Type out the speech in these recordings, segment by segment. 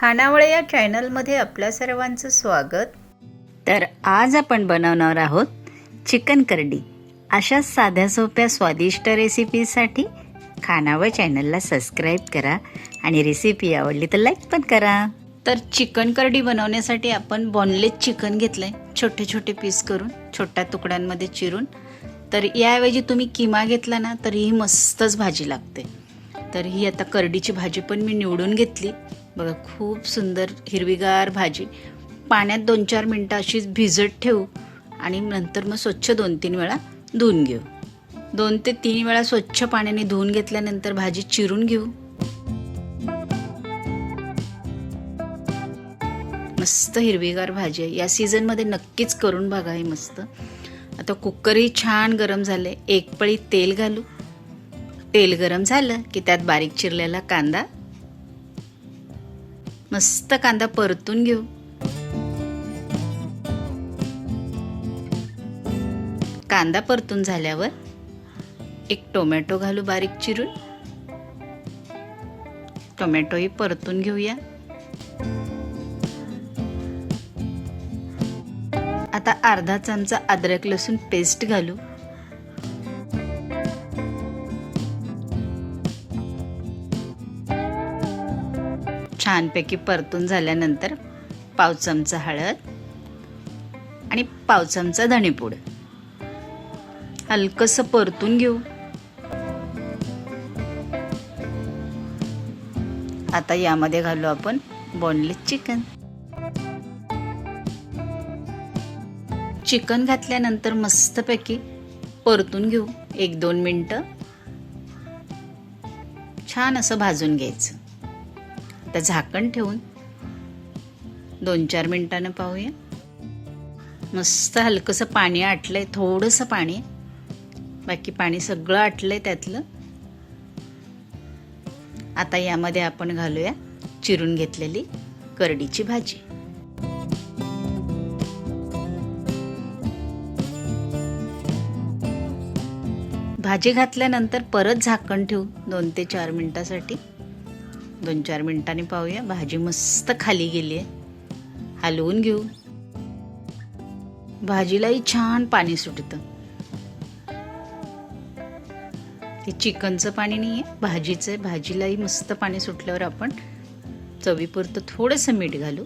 खानावळे या चॅनलमध्ये आपल्या सर्वांचं स्वागत. तर आज आपण बनवणार आहोत चिकन करडी. अशा साध्या सोप्या स्वादिष्ट रेसिपीसाठी खानावळ चॅनलला सबस्क्राईब करा आणि रेसिपी आवडली तर लाईक पण करा. तर चिकन करडी बनवण्यासाठी आपण बॉनलेस चिकन घेतलंय. छोटे छोटे पीस करून छोट्या तुकड्यांमध्ये चिरून. तर याऐवजी तुम्ही किमा घेतला ना तर ही मस्तच भाजी लागते. तर ही आता करडीची भाजी पण मी निवडून घेतली. बघा खूप सुंदर हिरवीगार भाजी. पाण्यात दोन चार मिनटं अशीच भिजत ठेवू आणि नंतर मग स्वच्छ दोन तीन वेळा धुवून घेऊ. दोन ते तीन वेळा स्वच्छ पाण्याने धुवून घेतल्यानंतर भाजी चिरून घेऊ. मस्त हिरवीगार भाजी आहे. या सीझनमध्ये नक्कीच करून बघा हे मस्त. आता कुकरही छान गरम झाले एक पळी तेल घालू. तेल गरम झालं की त्यात बारीक चिरलेला कांदा. मस्त कांदा परतून घेऊ. कांदा परतून झाल्यावर एक टोमॅटो घालू बारीक चिरून. टोमॅटोही परतून घेऊया. आता अर्धा चमचा अद्रक लसूण पेस्ट घालू. छानपैकी परतून झाल्यानंतर पाव चमचा हळद आणि पाव चमचा धणेपूड. हलकंसं परतून घेऊ. आता यामध्ये घालू आपण बॉनलेस चिकन चिकन घातल्यानंतर मस्तपैकी परतून घेऊ. एक दोन मिनटं. छान असं भाजून घ्यायचं. आता झाकण ठेवून दोन चार मिनटानं पाहूया. मस्त हलकंसं पाणी आटलंय थोडंसं पाणी. बाकी पाणी सगळं आटलंय त्यातलं. आता यामध्ये आपण घालूया चिरून घेतलेली करडीची भाजी. भाजी घातल्यानंतर परत झाकण ठेवू दोन ते चार मिनटासाठी दोन चार मिनटांनी पाहूया. भाजी मस्त खाली गेली आहे. हलवून घेऊ. भाजीलाही छान पाणी सुटतं. ते चिकनचं पाणी नाही आहे भाजीचं आहे. भाजीलाही मस्त पाणी सुटल्यावर आपण चवीपुरतं थोडंसं मीठ घालू.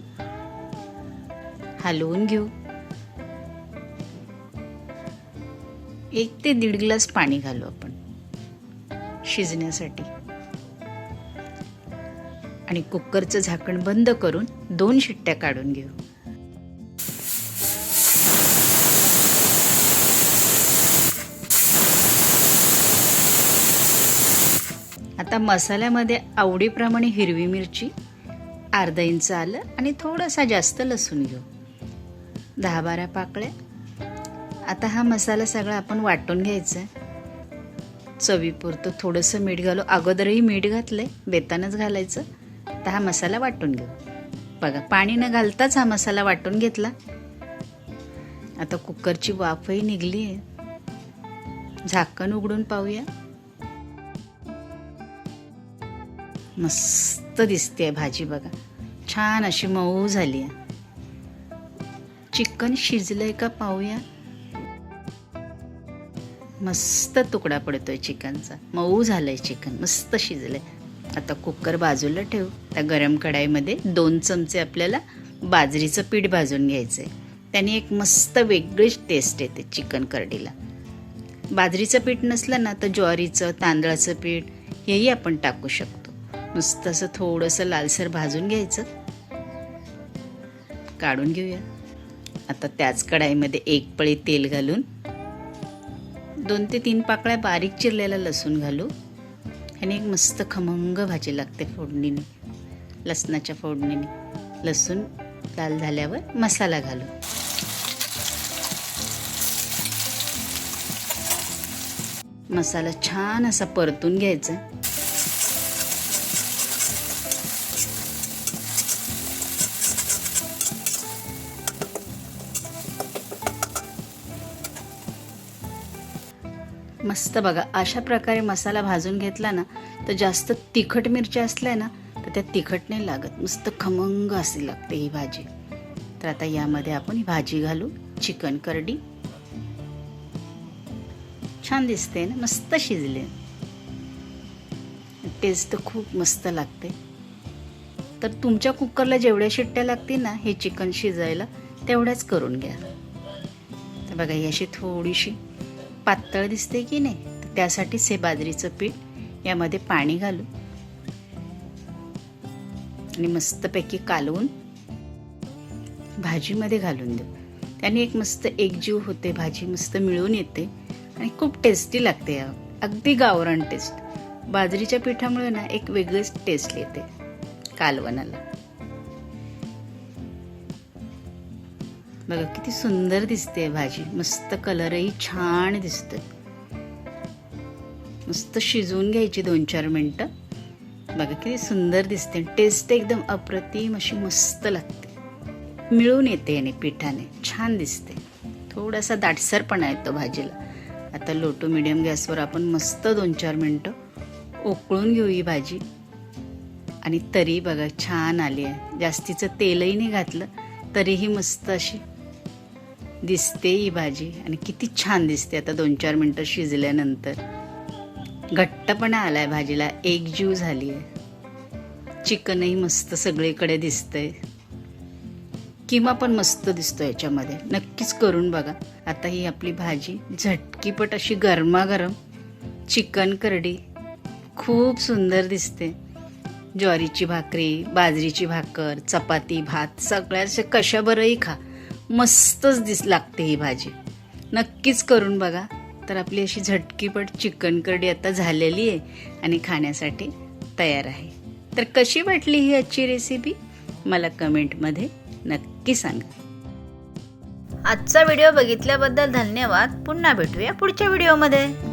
हलवून घेऊ. एक ते दीड ग्लास पाणी घालू आपण. शिजण्यासाठी. आणि कुकरचं झाकण बंद करून दोन शिट्ट्या काढून घेऊ. आता मसाल्यामध्ये आवडीप्रमाणे हिरवी मिरची अर्धा इंच आलं आणि थोडासा जास्त लसूण घेऊ. दहा बारा पाकळ्या. आता हा मसाला सगळा आपण वाटून घ्यायचा आहे. चवीपुरतं थोडंसं मीठ घालू. अगोदरही मीठ घातलंय बेतानच घालायचं. आता हा मसाला वाटून घेऊ. बघा पाणी न घालताच हा मसाला वाटून घेतला. आता कुकरची वाफही निघली आहे. झाकण उघडून पाहूया. मस्त दिसते भाजी बघा. छान अशी मऊ झाली आहे. चिकन शिजलंय का पाहूया. मस्त तुकडा पडतोय चिकनचा. मऊ झालंय चिकन. मस्त शिजलंय. आता कुकर बाजूला ठेवू. त्या गरम कढाईमध्ये दोन चमचे आपल्याला बाजरीचं पीठ भाजून घ्यायचं आहे त्याने एक मस्त वेगळीच टेस्ट येते चिकन करडीला. बाजरीचं पीठ नसलं ना तर ज्वारीचं तांदळाचं पीठ हेही आपण टाकू शकतो. नुसतं असं थोडंसं लालसर भाजून घ्यायचं. काढून घेऊया. आता त्याच कढाईमध्ये एक पळी तेल घालून दोन ते तीन पाकळ्या बारीक चिरलेला लसूण घालू. आणि एक मस्त खमंग भाजी लागते फोडणीने लसणाच्या फोडणीने. लसूण लाल झाल्यावर मसाला घालू मसाला छान असा परतून घ्यायचा. मस्त बघा अशा प्रकारे मसाला भाजून घेतला ना तर जास्त तिखट मिरच्या असल्या ना तर त्या तिखट नाही लागत. मस्त खमंग अशी लागते ही भाजी. तर आता यामध्ये आपण ही भाजी घालू चिकन करडी. छान दिसते ना मस्त शिजले. टेस्ट तर खूप मस्त लागते. तर तुमच्या कुकरला जेवढ्या शिट्ट्या लागतील ना हे चिकन शिजायला तेवढ्याच करून घ्या. तर बघा ही अशी थोडीशी पातळ दिसते की नाही तर त्यासाठीच हे बाजरीचं पीठ यामध्ये पाणी घालू आणि मस्तपैकी कालवून भाजीमध्ये घालून देऊ. त्याने एक मस्त एकजीव होते भाजी मस्त मिळून येते आणि खूप टेस्टी लागते. अगदी गावरान टेस्ट बाजरीच्या पिठामुळे ना एक वेगळीच टेस्ट येते कालवणाला बघा किती सुंदर दिसते भाजी. मस्त कलरही छान दिसतोय मस्त शिजवून घ्यायची दोन चार मिनटं. बघा किती सुंदर दिसते. टेस्ट एकदम अप्रतिम अशी मस्त लागते. मिळून येते याने पिठाने. छान दिसते. थोडासा दाटसरपणा येतो भाजीला. आता लोटू मिडियम गॅसवर आपण मस्त दोन चार मिनटं उकळून घेऊ ही भाजी. आणि तरी बघा छान आली आहे. जास्तीचं तेलही नाही घातलं तरीही मस्त अशी दिसते ही भाजी. आणि किती छान दिसते आता दोन चार मिनटं शिजल्यानंतर. घट्टपणा आलाय भाजीला. एकजीव झाली आहे चिकनही मस्त सगळीकडे दिसतंय. किमा पण मस्त दिसतो याच्यामध्ये. नक्कीच करून बघा. आता ही आपली भाजी झटकीपट अशी गरमागरम चिकन करडी. खूप सुंदर दिसते. ज्वारीची भाकरी बाजरीची भाकर चपाती भात सगळ्याचे कशाबरही खा. मस्तच दिस लागते ही भाजी. नक्कीच करून बघा. तर आपली अशी झटकीपट चिकन करडी आता झालेली आहे आणि खाण्यासाठी तयार आहे. तर कशी वाटली ही आजची रेसिपी मला कमेंटमध्ये नक्की सांगा. आजचा व्हिडिओ बघितल्याबद्दल धन्यवाद. पुन्हा भेटूया पुढच्या व्हिडिओमध्ये